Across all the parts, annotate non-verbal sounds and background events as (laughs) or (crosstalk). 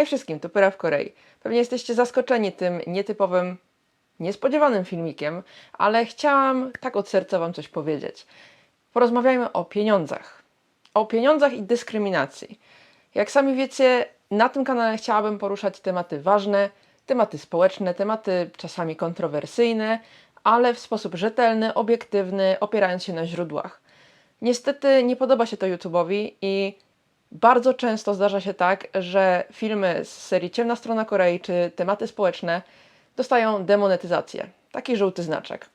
Hej wszystkim, to Pyra w Korei. Pewnie jesteście zaskoczeni tym nietypowym, niespodziewanym filmikiem, ale chciałam tak od serca Wam coś powiedzieć. Porozmawiajmy o pieniądzach. O pieniądzach i dyskryminacji. Jak sami wiecie, na tym kanale chciałabym poruszać tematy ważne, tematy społeczne, tematy czasami kontrowersyjne, ale w sposób rzetelny, obiektywny, opierając się na źródłach. Niestety nie podoba się to YouTube'owi i bardzo często zdarza się tak, że filmy z serii Ciemna Strona Korei czy tematy społeczne dostają demonetyzację. Taki żółty znaczek.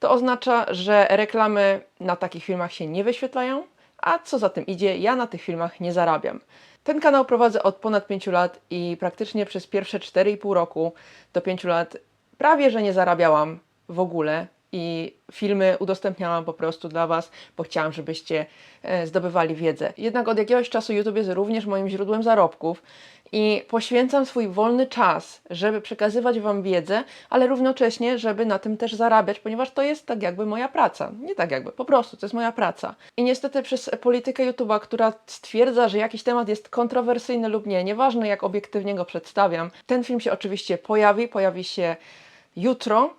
To oznacza, że reklamy na takich filmach się nie wyświetlają, a co za tym idzie, ja na tych filmach nie zarabiam. Ten kanał prowadzę od ponad 5 lat i praktycznie przez pierwsze 4,5 roku do 5 lat prawie że nie zarabiałam w ogóle i filmy udostępniałam po prostu dla Was, bo chciałam, żebyście e, zdobywali wiedzę. Jednak od jakiegoś czasu YouTube jest również moim źródłem zarobków i poświęcam swój wolny czas, żeby przekazywać Wam wiedzę, ale równocześnie, żeby na tym też zarabiać, ponieważ to jest tak jakby moja praca. Nie tak jakby, po prostu to jest moja praca. I niestety przez politykę YouTube'a, która stwierdza, że jakiś temat jest kontrowersyjny lub nie, nieważne jak obiektywnie go przedstawiam, ten film się oczywiście pojawi, pojawi się jutro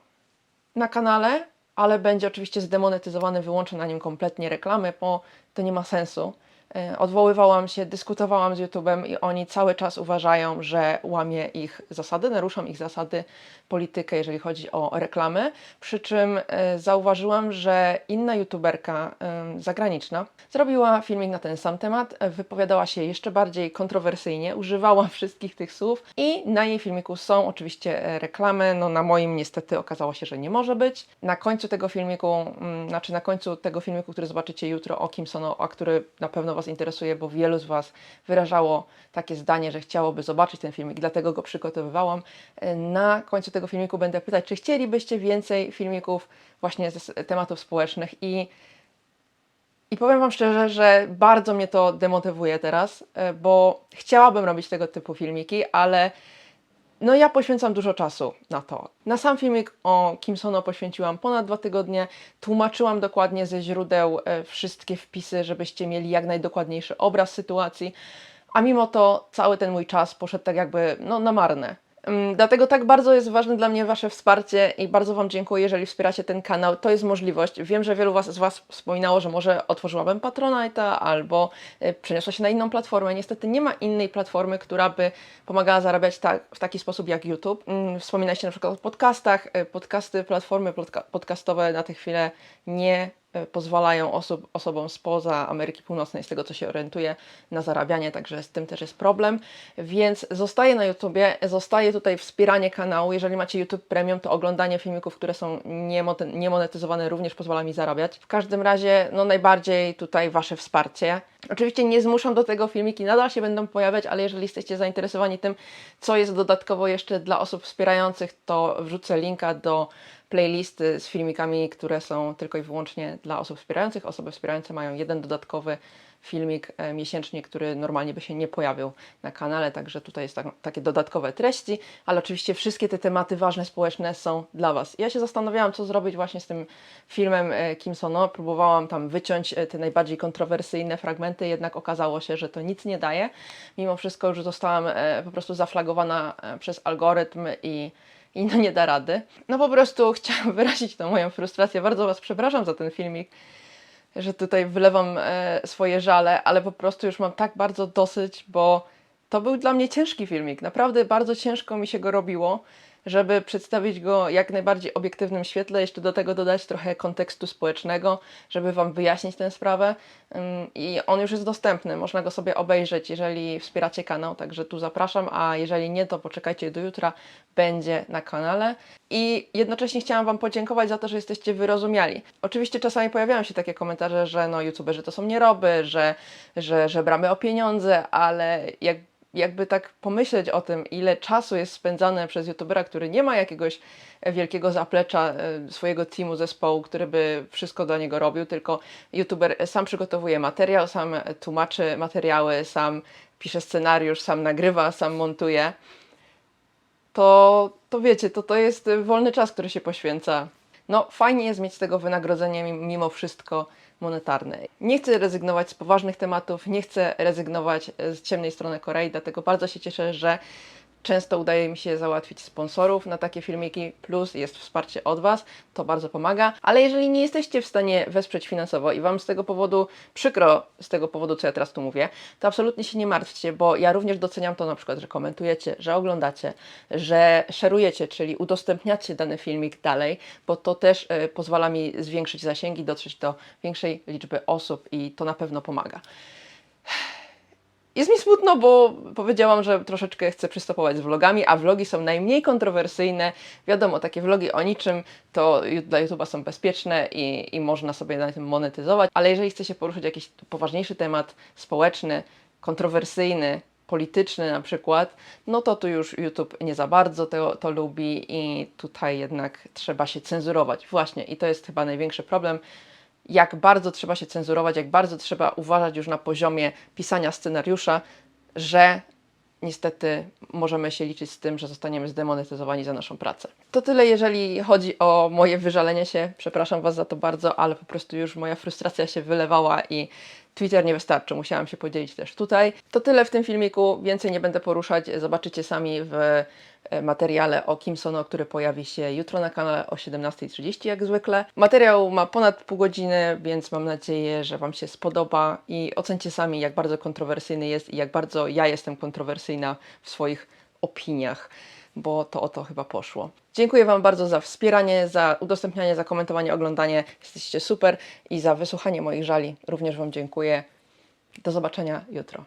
na kanale, ale będzie oczywiście zdemonetyzowany, wyłączę na nim kompletnie reklamy, bo to nie ma sensu. E, Odwoływałam się, dyskutowałam z YouTube'em i oni cały czas uważają, że łamie ich zasady, naruszam ich zasady, politykę, jeżeli chodzi o reklamy. Przy czym e, zauważyłam, że inna YouTuberka em, zagraniczna zrobiła filmik na ten sam temat, wypowiadała się jeszcze bardziej kontrowersyjnie, używała (laughs) wszystkich tych słów i na jej filmiku są oczywiście reklamy, no na moim niestety okazało się, że nie może być. Na końcu tego filmiku, mm, znaczy na końcu tego filmiku, który zobaczycie jutro o Kim Sono, a który na pewno Was interesuje, bo wielu z Was wyrażało takie zdanie, że chciałoby zobaczyć ten filmik, dlatego go przygotowywałam. Na końcu tego filmiku będę pytać, czy chcielibyście więcej filmików właśnie z z tematów społecznych i i powiem Wam szczerze, że bardzo mnie to demotywuje teraz, e, bo chciałabym robić tego typu filmiki, ale no ja poświęcam dużo czasu na to. Na sam filmik o Kim Sono poświęciłam ponad dwa tygodnie, tłumaczyłam dokładnie ze źródeł e, wszystkie wpisy, żebyście mieli jak najdokładniejszy obraz sytuacji, a mimo to cały ten mój czas poszedł tak jakby no, na marne. Dlatego tak bardzo jest ważne dla mnie Wasze wsparcie i bardzo Wam dziękuję, jeżeli wspieracie ten kanał. To jest możliwość. Wiem, że wielu was, z Was wspominało, że może otworzyłabym Patronite'a albo y, przeniosła się na inną platformę. Niestety nie ma innej platformy, która by pomagała zarabiać tak, w taki sposób jak YouTube. Ym, Wspominaliście na przykład o podcastach. Y, Podcasty, platformy podca- podcastowe na tę chwilę nie pozwalają osób, osobom spoza Ameryki Północnej, z tego co się orientuję, na zarabianie, także z tym też jest problem. Więc zostaje na YouTubie, zostaje tutaj wspieranie kanału. Jeżeli macie YouTube Premium, to oglądanie filmików, które są niemonetyzowane również pozwala mi zarabiać. W każdym razie, no najbardziej tutaj Wasze wsparcie. Oczywiście nie zmuszam do tego filmiki, nadal się będą pojawiać, ale jeżeli jesteście zainteresowani tym, co jest dodatkowo jeszcze dla osób wspierających, to wrzucę linka do playlisty z filmikami, które są tylko i wyłącznie dla osób wspierających. Osoby wspierające mają jeden dodatkowy filmik e, miesięcznie, który normalnie by się nie pojawił na kanale, także tutaj jest tak, takie dodatkowe treści, ale oczywiście wszystkie te tematy ważne społeczne są dla Was. Ja się zastanawiałam, co zrobić właśnie z tym filmem e, Kim Sono. Próbowałam tam wyciąć e, te najbardziej kontrowersyjne fragmenty, jednak okazało się, że to nic nie daje. Mimo wszystko już zostałam po prostu zaflagowana przez algorytm i i no nie da rady. No po prostu chciałam (laughs) wyrazić tą moją frustrację. Bardzo Was przepraszam za ten filmik, że tutaj wylewam e, swoje żale, ale po prostu już mam tak bardzo dosyć, bo to był dla mnie ciężki filmik. Naprawdę bardzo ciężko mi się go robiło, żeby przedstawić go jak najbardziej obiektywnym świetle, jeszcze do tego dodać trochę kontekstu społecznego, żeby Wam wyjaśnić tę sprawę. Ym, I on już jest dostępny, można go sobie obejrzeć, jeżeli wspieracie kanał, także tu zapraszam, a jeżeli nie, to poczekajcie do jutra, będzie na kanale. I jednocześnie chciałam Wam podziękować za to, że jesteście wyrozumiali. Oczywiście czasami pojawiają się takie komentarze, że no youtuberzy to są nieroby, że, że, że bramy o pieniądze, ale jak jakby tak pomyśleć o tym, ile czasu jest spędzane przez youtubera, który nie ma jakiegoś wielkiego zaplecza e, swojego teamu, zespołu, który by wszystko dla niego robił, tylko youtuber sam przygotowuje materiał, sam tłumaczy materiały, sam pisze scenariusz, sam nagrywa, sam montuje, to, to wiecie, to, to jest wolny czas, który się poświęca. No, fajnie jest mieć z tego wynagrodzenie mi- mimo wszystko. monetarny. Nie chcę rezygnować z poważnych tematów, nie chcę rezygnować z ciemnej strony Korei, dlatego bardzo się cieszę, że Często udaje mi się załatwić sponsorów na takie filmiki, plus jest wsparcie od Was, to bardzo pomaga. Ale jeżeli nie jesteście w stanie wesprzeć finansowo i Wam z tego powodu przykro, z tego powodu, co ja teraz tu mówię, to absolutnie się nie martwcie, bo ja również doceniam to na przykład, że komentujecie, że oglądacie, że szerujecie, czyli udostępniacie dany filmik dalej, bo to też y, pozwala mi zwiększyć zasięgi, dotrzeć do większej liczby osób i to na pewno pomaga. Jest mi smutno, bo powiedziałam, że troszeczkę chcę przystopować z vlogami, a vlogi są najmniej kontrowersyjne. Wiadomo, takie vlogi o niczym to dla YouTube'a są bezpieczne i, i można sobie na tym monetyzować, ale jeżeli chce się poruszyć jakiś poważniejszy temat społeczny, kontrowersyjny, polityczny na przykład, no to tu już YouTube nie za bardzo to, to lubi i tutaj jednak trzeba się cenzurować. Właśnie, i to jest chyba największy problem jak bardzo trzeba się cenzurować, jak bardzo trzeba uważać już na poziomie pisania scenariusza, że niestety możemy się liczyć z tym, że zostaniemy zdemonetyzowani za naszą pracę. To tyle, jeżeli chodzi o moje wyżalenie się. Przepraszam Was za to bardzo, ale po prostu już moja frustracja się wylewała i Twitter nie wystarczy. Musiałam się podzielić też tutaj. To tyle w tym filmiku. Więcej nie będę poruszać. Zobaczycie sami w e, materiale o Kim Sono, który pojawi się jutro na kanale o 17.30 jak zwykle. Materiał ma ponad pół godziny, więc mam nadzieję, że Wam się spodoba i ocencie sami, jak bardzo kontrowersyjny jest i jak bardzo ja jestem kontrowersyjna w swoich opiniach, bo to o to chyba poszło. Dziękuję Wam bardzo za wspieranie, za udostępnianie, za komentowanie, oglądanie. Jesteście super i za wysłuchanie moich żali również Wam dziękuję. Do zobaczenia jutro.